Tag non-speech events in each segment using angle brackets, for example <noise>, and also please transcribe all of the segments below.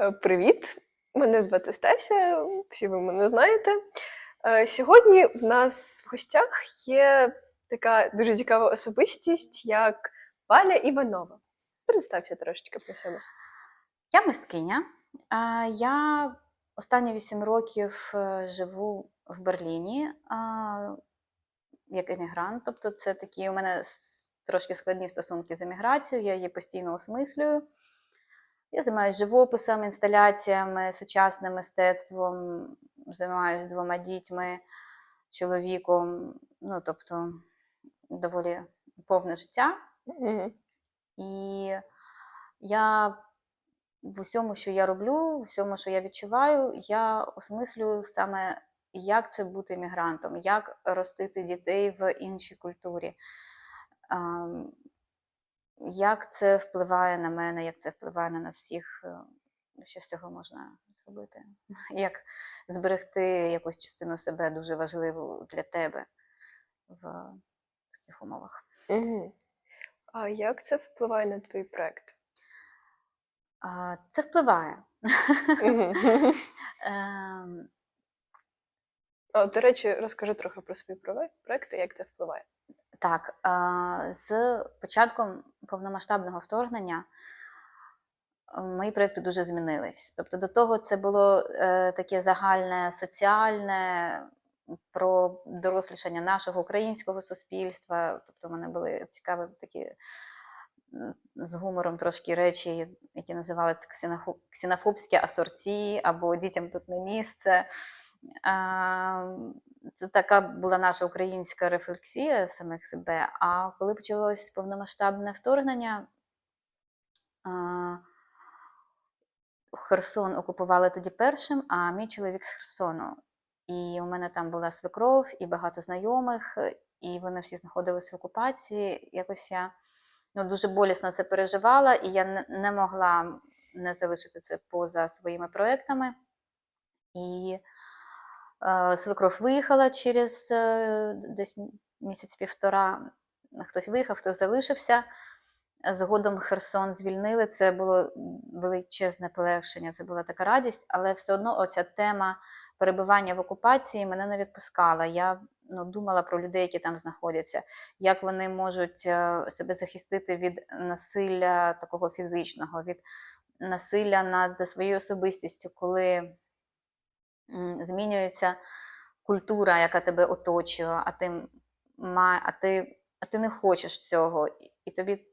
Е, Привіт! Мене звати Стася, всі ви мене знаєте. Е, Сьогодні в нас в гостях є така дуже цікава особистість, як Валя Іванова. Представся трошечки про себе. Я мисткиня. Я останні 8 років е, живу в Берліні як емігрант. Тобто, це такі у мене трошки складні стосунки з еміграцією, я її постійно осмислюю. Я займаюся живописом, інсталяціями, сучасним мистецтвом, займаюся двома дітьми, чоловіком. Ну, тобто, доволі повне життя. Мгм. І я в усьому, що я роблю, в усьому, що я відчуваю, я осмислюю саме, як це бути мігрантом, як ростити дітей в іншій культурі, ам, як це впливає на мене, як це впливає на нас всіх, е, що з цього можна зробити, <laughs> як зберегти якусь частину себе дуже важливу для тебе в таких умовах. А як це впливає на твій проект? Це впливає. <laughs> Ем, До речі, розкажи трохи про свої проекти, як це впливає. Так, з початком повномасштабного вторгнення е, мої проекти дуже змінились. Тобто до того це було е, таке загальне соціальне про дорослішання нашого українського суспільства. Тобто в мене були цікаві такі з гумором трошки речі, які називалися ксенофо- ксенофобські асорті або дітям тут не місце. Це така була наша українська рефлексія самих себе. А коли почалось повномасштабне вторгнення, Херсон окупували тоді першим, а мій чоловік з Херсону. І у мене там була свекров і багато знайомих, і вони всі знаходились в окупації. Якось я ну, дуже болісно це переживала, і я не, могла не залишити це поза своїми проектами. І свекров виїхала через е, десь місяць-півтора. Хтось виїхав, хтось залишився. Згодом Херсон звільнили. Це було величезне полегшення, це була така радість, але все одно оця тема перебування в окупації мене не відпускала. Я ну, думала про людей, які там знаходяться, як вони можуть е, себе захистити від насилля такого фізичного, від насилля над своєю особистістю, коли змінюється культура, яка тебе оточує, а ти, а ти, а ти не хочеш цього, і- тобі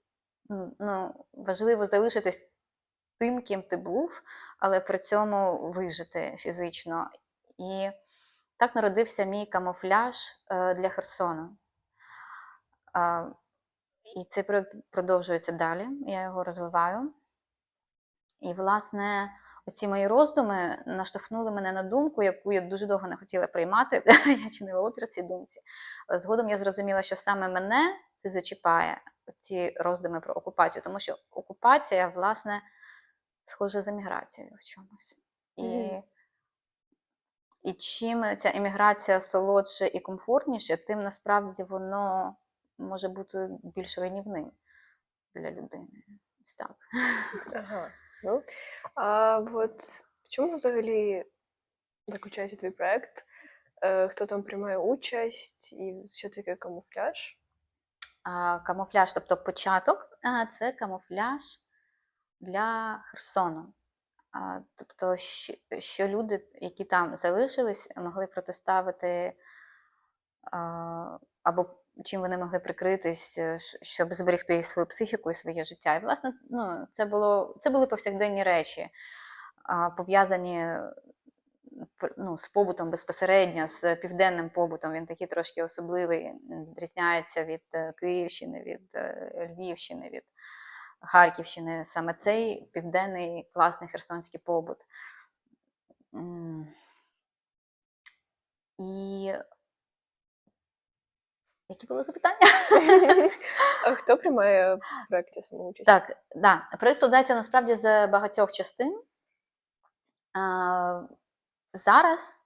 ну, важливо залишитись тим, ким ти був, але при цьому вижити фізично. І так народився мій камуфляж е, для Херсону. І цей проєкт продовжується далі, я його розвиваю. І, власне, оці мої роздуми наштовхнули мене на думку, яку я дуже довго не хотіла приймати. <laughs> Я чинила опір цій думці. Але згодом я зрозуміла, що саме мене це зачіпає, ці роздуми про окупацію, тому що окупація, власне, схожа з еміграцією в чомусь. І, Мгм. і чим ця еміграція солодше і комфортніше, тим насправді воно може бути більш руйнівним для людини. Ось так. Ага. Ну, а от в чому взагалі заключається твій проект? Хто там приймає участь і що таке камуфляж? А, камуфляж, тобто початок, а, це камуфляж для Херсону. А, тобто, що, що люди, які там залишились, могли протиставити, а, або чим вони могли прикритись, е, щоб зберегти свою психіку і своє життя. І, власне, ну, це, було, це були повсякденні речі, пов'язані ну, з побутом безпосередньо, з південним побутом. Він такий трошки особливий, відрізняється від е, Київщини, від е, Львівщини, від Харківщини. Саме цей південний класний херсонський побут. І які були запитання? А хто приймає в проєкті саме участь? Так, да. проєкт складається насправді з багатьох частин. А, Зараз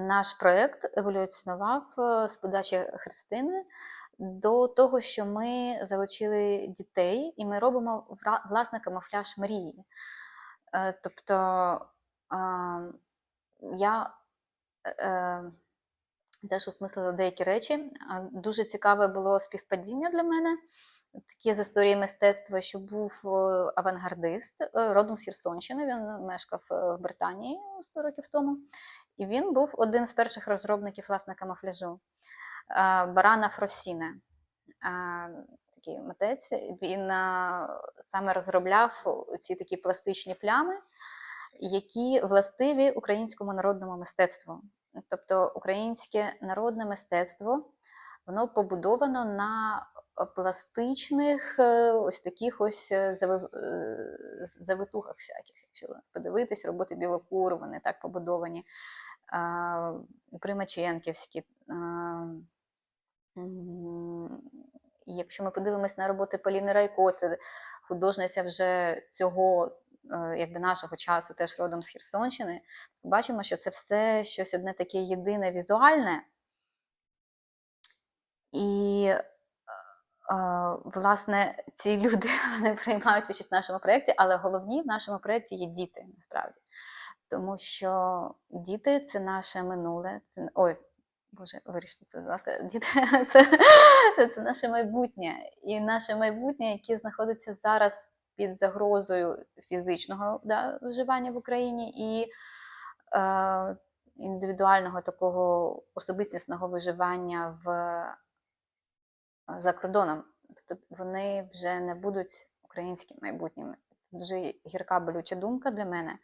наш проєкт еволюціонував е, з подачі Христини до того, що ми залучили дітей, і ми робимо власне камуфляж мрії. Е, Тобто я е, теж осмислила деякі речі. Дуже цікаве було співпадіння для мене. Таке з історії мистецтва, що був е, авангардист, е, родом з Херсонщини. Він мешкав е, в Британії 100 років тому. І він був один з перших розробників власне камуфляжу. Барана Фросіне. Такий митець. Він саме розробляв ці такі пластичні плями, які властиві українському народному мистецтву. Тобто українське народне мистецтво воно побудовано на пластичних е, ось таких ось е, е, завитухах всяких. Якщо подивитись, роботи Білокуру, вони так побудовані. Примаченківські. Якщо ми подивимось на роботи Поліни Райко, це художниця вже цього е, якби нашого часу, теж родом з Херсонщини, бачимо, що це все щось одне таке єдине візуальне. І, е, е, власне, ці люди <laughs> вони приймають участь в нашому проєкті, але головні в нашому проєкті є діти, насправді. Тому що діти це наше минуле. Це, ой, Боже, виріште це, будь ласка, <laughs> діти це, це наше майбутнє. І наше майбутнє, яке знаходиться зараз під загрозою фізичного да, виживання в Україні і е, індивідуального такого особистісного виживання в, за кордоном. Тобто вони вже не будуть українським майбутнім. Це дуже гірка болюча думка для мене.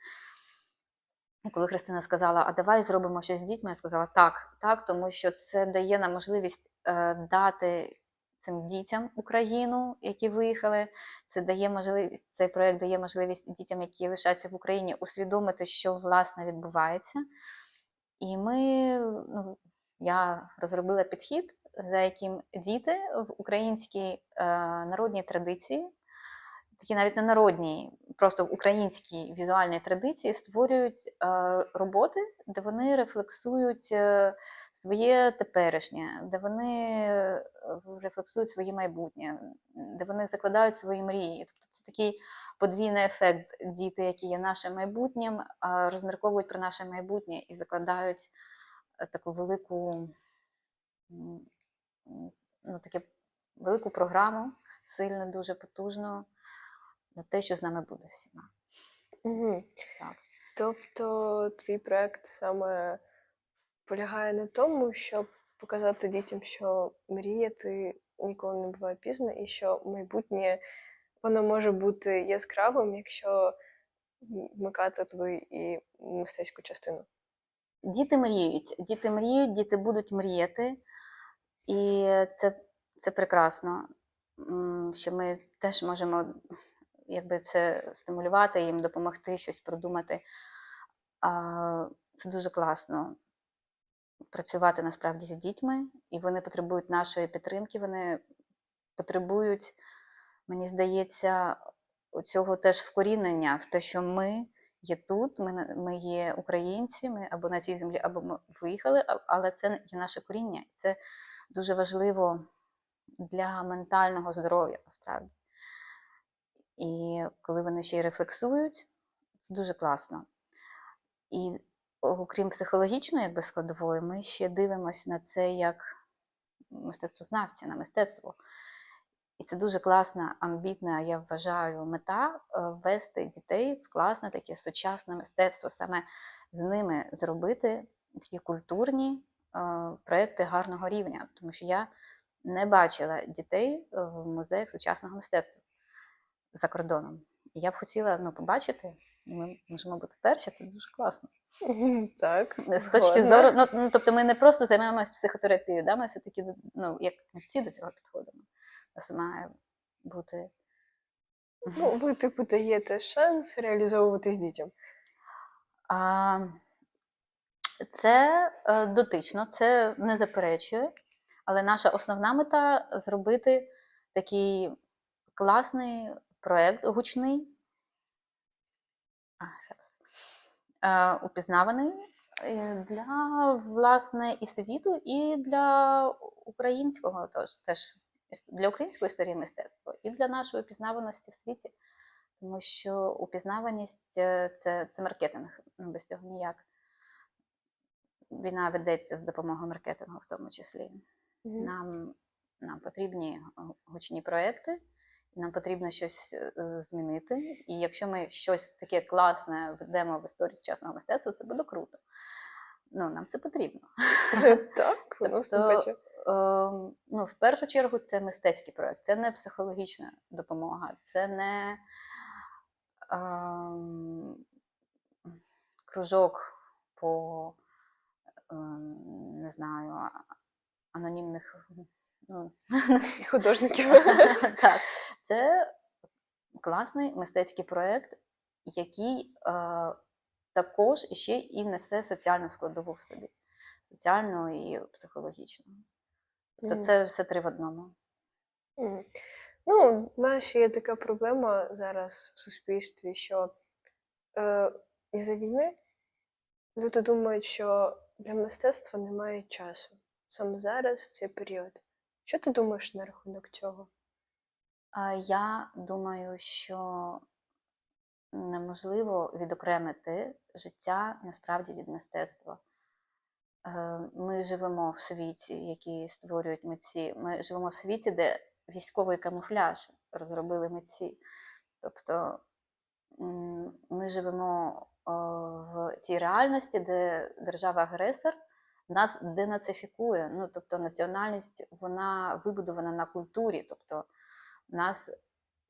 І коли Христина сказала, а давай зробимо щось з дітьми, я сказала так, так, тому що це дає нам можливість е, дати цим дітям Україну, які виїхали. Це дає можливість, цей проект дає можливість дітям, які лишаються в Україні, усвідомити, що власне відбувається. І ми, ну, я розробила підхід, за яким діти в українській е, народній традиції, такі навіть не народні, просто в українській візуальній традиції створюють е, роботи, де вони рефлексують е, своє теперішнє, де вони е, рефлексують своє майбутнє, де вони закладають свої мрії. Тобто це такий подвійний ефект. Діти, які є нашим майбутнім, розмірковують про наше майбутнє і закладають таку велику, ну, таке, велику програму, сильну, дуже потужну на те, що з нами буде всіма. Угу. Так. Тобто твій проект саме полягає на тому, щоб показати дітям, що мріяти ніколи не буває пізно, і що майбутнє воно може бути яскравим, якщо вмикати туди і мистецьку частину. Діти мріють, діти мріють, діти будуть мріяти, і це, це прекрасно, що ми теж можемо якби це стимулювати, їм допомогти щось продумати. А, Це дуже класно працювати насправді з дітьми, і вони потребують нашої підтримки, вони потребують, мені здається, цього теж вкорінення в те, що ми є тут, ми, ми є українці, ми або на цій землі, або ми виїхали, але це є наше коріння. Це дуже важливо для ментального здоров'я насправді. І коли вони ще й рефлексують, це дуже класно. І окрім психологічної якби, складової, ми ще дивимося на це як мистецтвознавці, на мистецтво. І це дуже класна, амбітна, я вважаю, мета е, ввести дітей в класне таке сучасне мистецтво, саме з ними зробити такі культурні е, проекти гарного рівня. Тому що я не бачила дітей в музеях сучасного мистецтва за кордоном. І я б хотіла ну, побачити, і ми можемо бути перші, це дуже класно. <laughs> Так. З точки зору, ну, ну тобто ми не просто займаємося психотерапією, да? ми все-таки ну, як митці до цього підходимо. Нас має бути. Ну, ви, типу, даєте шанс реалізовуватись дітям. А, це е, дотично, це не заперечує, але наша основна мета зробити такий класний проєкт гучний, е, упізнаваний е, для власне і світу, і для українського тож, теж для української історії мистецтва, і для нашої впізнаваності в світі. Тому що упізнаваність е, це, це маркетинг, ну, без цього ніяк. Війна ведеться з допомогою маркетингу, в тому числі. Нам, нам потрібні гучні проекти, нам потрібно щось е, змінити. І якщо ми щось таке класне введемо в історію сучасного мистецтва, це буде круто. Ну, нам це потрібно. <laughs> Так, <laughs> Тобто. Ем, ну, в першу чергу, це мистецький проект, це не психологічна допомога, це не ем, кружок по ем, не знаю, анонімних. Ну, Художників. <laughs> так, це класний мистецький проект, який е, також іще і несе соціальну складову в собі. Соціальну і психологічну. Тобто Мгм. це все три в одному. Мгм. Ну, в нас ще є така проблема зараз в суспільстві, що е, із-за війни люди думають, що для мистецтва немає часу. Саме зараз, в цей період. Що ти думаєш на рахунок цього? Я думаю, що неможливо відокремити життя насправді від мистецтва. Е, Ми живемо в світі, який створюють митці. Ми живемо в світі, де військовий камуфляж розробили митці. Тобто ми живемо е, в тій реальності, де держава-агресор нас денацифікує. Ну, тобто національність вона вибудована на культурі. Тобто нас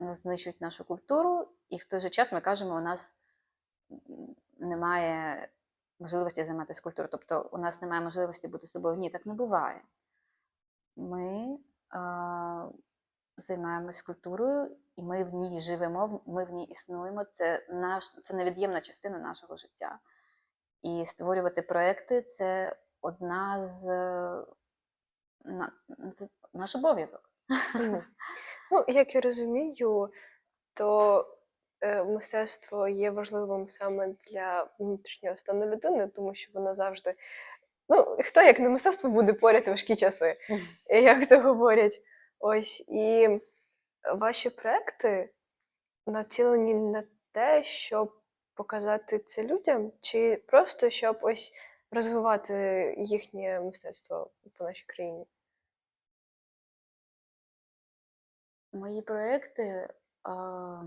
знищують нашу культуру, і в той же час ми кажемо, у нас немає можливості займатися культурою. Тобто у нас немає можливості бути собою. Ні, так не буває. Ми а, займаємось культурою, і ми в ній живемо, ми в ній існуємо. Це наш, це невід'ємна частина нашого життя. І створювати проекти це одна з, на- це наш обов'язок. <laughs> Ну, як я розумію, то е, мистецтво є важливим саме для внутрішнього стану людини, тому що воно завжди. Ну, хто як не мистецтво буде поряд важкі часи, <laughs> як то говорять. Ось і ваші проекти націлені на те, щоб показати це людям, чи просто щоб ось розвивати їхнє мистецтво по нашій країні? Мої проекти а,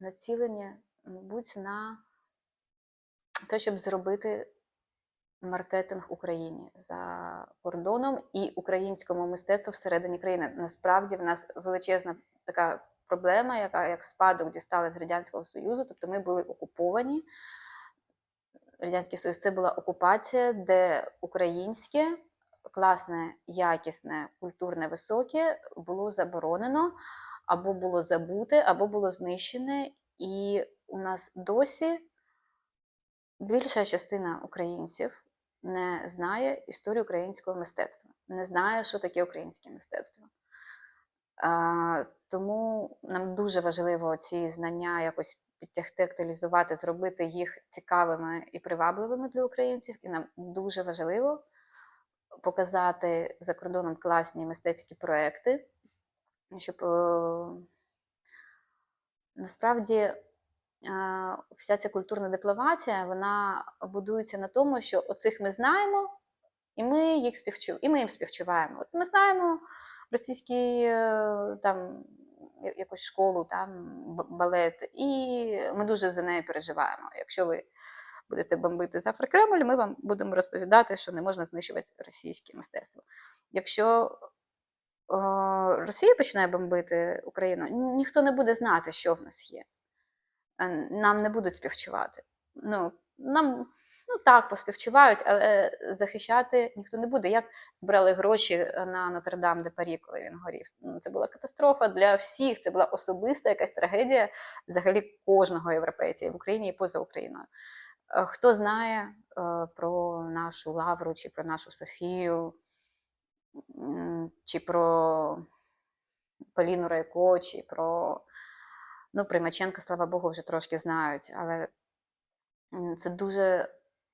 націлені, мабуть, на те, щоб зробити маркетинг Україні за кордоном і українському мистецтву всередині країни. Насправді в нас величезна така проблема, яка як спадок дістали з Радянського Союзу. Тобто ми були окуповані. Радянський Союз це була окупація, де українське, класне, якісне, культурне, високе було заборонено, або було забуте, або було знищене. І у нас досі більша частина українців не знає історію українського мистецтва, не знає, що таке українське мистецтво. Тому нам дуже важливо ці знання якось підтягти, актуалізувати, зробити їх цікавими і привабливими для українців. І нам дуже важливо показати за кордоном класні мистецькі проекти, щоб е, насправді е, вся ця культурна дипломатія вона будується на тому, що оцих ми знаємо, і ми їх співчу... і ми їм співчуваємо. От ми знаємо російський е, там якусь школу, там балет, і ми дуже за нею переживаємо. Якщо ви будете бомбити завтра Кремль, ми вам будемо розповідати, що не можна знищувати російське мистецтво. Якщо о, Росія починає бомбити Україну, ніхто не буде знати, що в нас є. Е, Нам не будуть співчувати. Ну, нам ну так поспівчувають, але захищати ніхто не буде. Як збирали гроші на Нотр-Дам де Парі, коли він горів? Ну, Це була катастрофа для всіх. Це була особиста якась трагедія взагалі кожного європейця і в Україні, і поза Україною. Е, Хто знає е, про нашу Лавру чи про нашу Софію, чи про Поліну Райко, чи про ну, Примаченка, слава Богу, вже трошки знають, але це дуже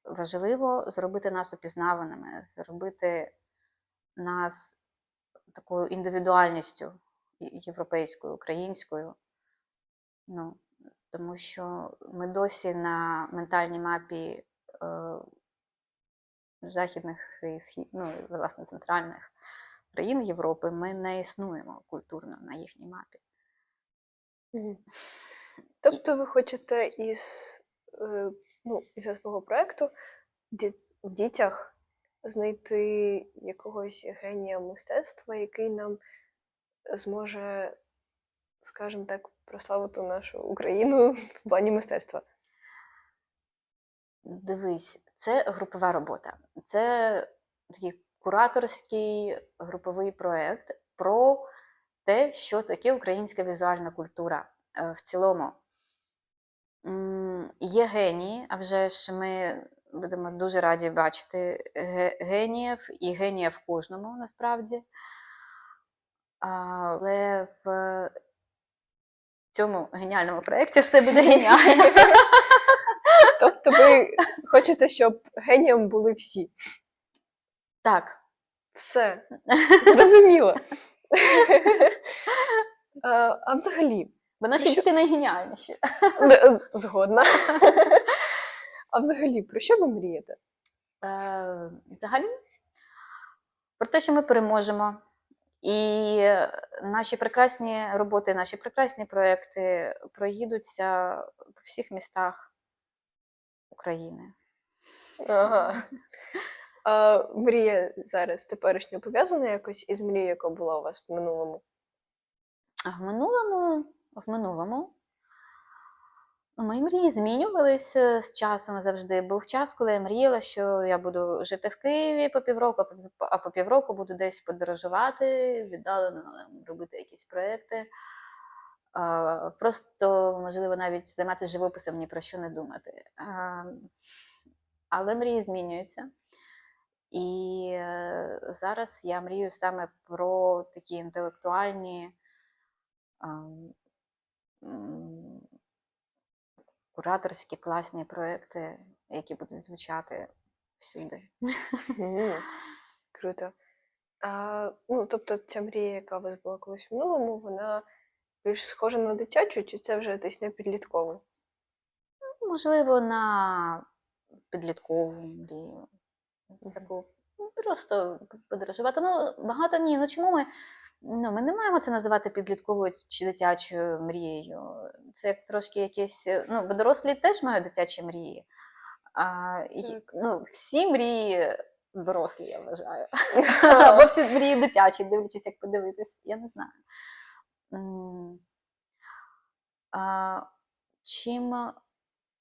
важливо зробити нас упізнаваними, зробити нас такою індивідуальністю європейською, українською. Ну, тому що ми досі на ментальній мапі е, західних і схід, ну, власне, центральних країн Європи, ми не існуємо культурно на їхній мапі. <laughs> Тобто ви хочете із, е, ну, із свого проєкту в дітях знайти якогось генія мистецтва, який нам зможе, скажімо так, прославити нашу Україну в плані мистецтва. Дивись, це групова робота. Це такий кураторський груповий проєкт про те, що таке українська візуальна культура е, в цілому. Є генії, а вже ж ми будемо дуже раді бачити ге- геніїв і генія в кожному насправді. Але в цьому геніальному проєкті все буде <laughs> геніально. <laughs> Тобто ви хочете, щоб генієм були всі. Так, Все, <laughs> зрозуміло. А взагалі, бо наші що- діти найгеніальніші. Згодна. А взагалі, про що ви мрієте? Е, Взагалі, про те, що ми переможемо. І наші прекрасні роботи, наші прекрасні проекти проїдуться по всіх містах України. Ага. А мрія зараз теперішньо пов'язана якось із мрією, яка була у вас в минулому? А в минулому, в минулому ну, мої мрії змінювалися з часом завжди. Був час, коли я мріяла, що я буду жити в Києві по півроку, а по- півроку буду десь подорожувати, віддалено робити якісь проекти. Просто, можливо, навіть займатися живописом ні про що не думати. Але мрії змінюються. І е, зараз я мрію саме про такі інтелектуальні кураторські класні проекти, які будуть звучати всюди. Круто. А, ну, тобто ця мрія, яка у вас була колись в минулому, вона більш схожа на дитячу, чи це вже десь на підліткову? Можливо, на підліткову мрію. Таку ну, просто подорожувати. Ну, багато ні. Ну чому ми? Ну, ми не маємо це називати підлітковою чи дитячою мрією. Це як трошки якесь. е, Ну, бо дорослі теж мають дитячі мрії. А, і, ну, всі мрії дорослі, я вважаю. <laughs> Або всі мрії дитячі, дивлячись, як подивитись, я не знаю. А, чим, е,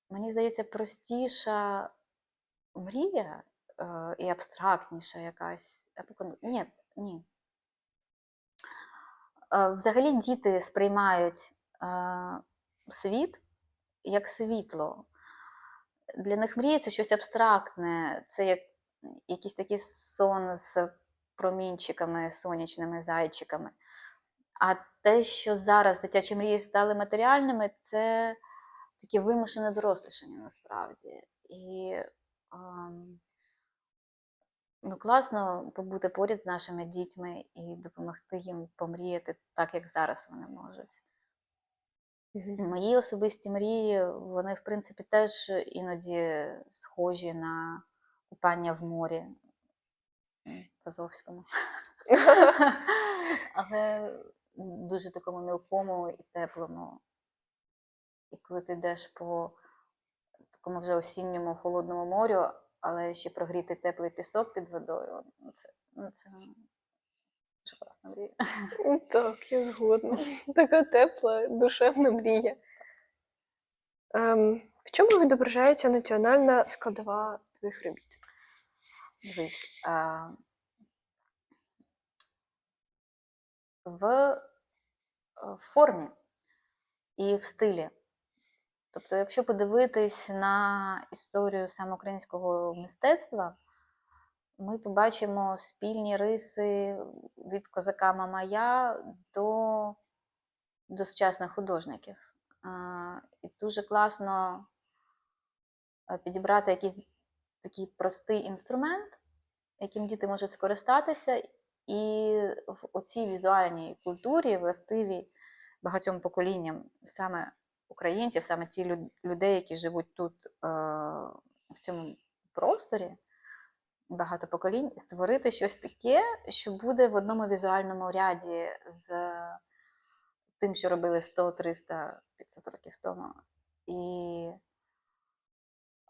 мені здається, простіша мрія е, і абстрактніша якась. Ні, ні. Взагалі діти сприймають світ як світло. Для них мрія це щось абстрактне, це як якийсь такий сон з промінчиками, сонячними зайчиками. А те, що зараз дитячі мрії стали матеріальними, це таке вимушене дорослішання насправді. І ем, ну, класно побути поряд з нашими дітьми і допомогти їм помріяти так, як зараз вони можуть. Мої особисті мрії, вони, в принципі, теж іноді схожі на купання в морі в Азовському. <laughs> Але дуже такому мілкому і теплому. І коли ти йдеш по такому вже осінньому холодному морю, але ще прогріти теплий пісок під водою, ну, це, ну, це дуже класна мрія. <laughs> Так, я згодна. <laughs> Така тепла, душевна мрія. Ем, в чому відображається національна складова твоїх робіт? Дивись, а, в е, формі і в стилі. Тобто, якщо подивитись на історію саме українського мистецтва, ми побачимо спільні риси від козака Мамая до, до сучасних художників. І дуже класно е, підібрати якийсь такий простий інструмент, яким діти можуть скористатися, і в оцій візуальній культурі, властивій багатьом поколінням саме українців, саме ті лю- людей, які живуть тут е, в цьому просторі, багато поколінь, створити щось таке, що буде в одному візуальному ряді з тим, що робили 100, 300, 500 років тому. І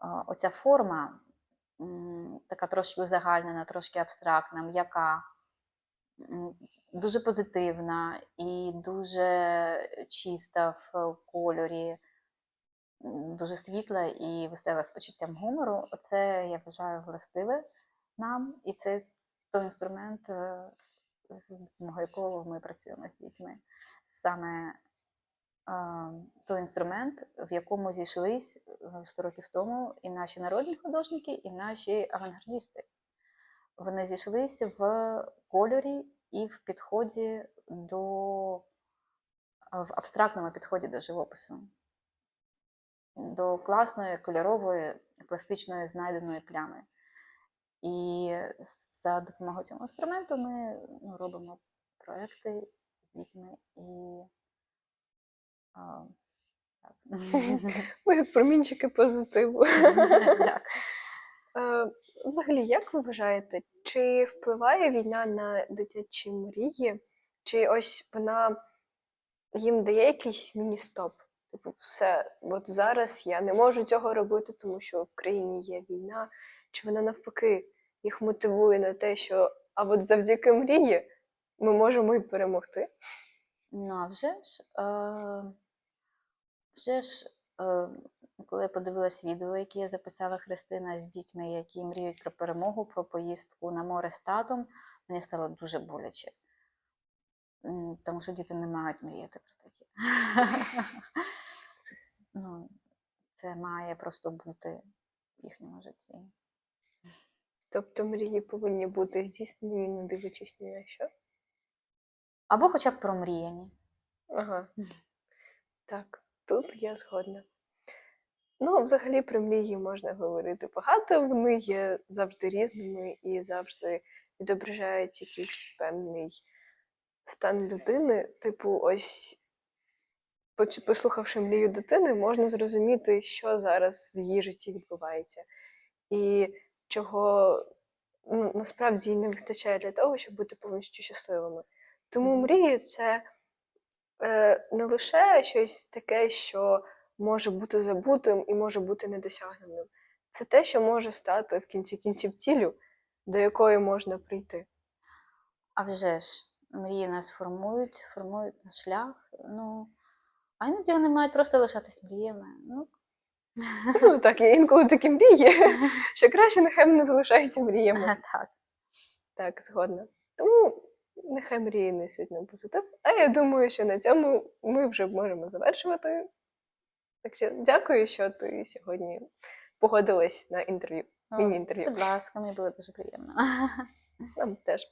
е, оця форма, така трошки узагальнена, трошки абстрактна, м'яка, дуже позитивна і дуже чиста в кольорі, дуже світла і весела з почуттям гумору. Оце я вважаю властиве нам, і це той інструмент, е, з допомогою якого ми працюємо з дітьми. Саме е, той інструмент, в якому зійшлись е, 100 років тому і наші народні художники, і наші авангардісти. Вони зійшлися в кольорі і в підході до в абстрактному підході до живопису, до класної кольорової пластичної знайденої плями. І за допомогою цього інструменту ми ну, робимо проекти з дітьми і а, так. <laughs> Ми промінчики позитиву. <laughs> Так. Е, Взагалі, як ви вважаєте, чи впливає війна на дитячі мрії, чи ось вона їм дає якийсь міні-стоп? Типу, все, от зараз я не можу цього робити, тому що в країні є війна, чи вона навпаки їх мотивує на те, що а от завдяки мрії ми можемо і перемогти? Ну, ж, е, вже ж, е, коли я подивилась відео, яке я записала Христина з дітьми, які мріють про перемогу, про поїздку на море з татом, мені стало дуже боляче. Тому що діти не мають мріяти про таке. <laughs> ну, це має просто бути в їхньому житті. Тобто мрії повинні бути здійснені, не дивлячись ні на що. Або хоча б промріяні. Ага. Так, тут я згодна. Ну, взагалі про мрії можна говорити багато. Вони є завжди різними і завжди відображають якийсь певний стан людини. Типу, ось, послухавши мрію дитини, можна зрозуміти, що зараз в її житті відбувається, і чого ну, насправді їй не вистачає для того, щоб бути повністю щасливими. Тому мрії це е, не лише щось таке, що може бути забутим і може бути недосягненим. Це те, що може стати в кінці кінців цілю, до якої можна прийти. А вже ж, мрії нас формують, формують наш шлях. Ну, а іноді вони мають просто лишатись мріями. Ну, Ну <laughs> так, є інколи такі мрії, <laughs> що краще нехай вони залишаються мріями. <laughs> так. Так, згодна. Тому нехай мрії несуть нам позитив. А я думаю, що на цьому ми вже можемо завершувати. Так що дякую, що ти сьогодні погодилась на інтерв'ю. Мені Міні-інтерв'ю. Будь ласка, мені було дуже приємно. Нам теж.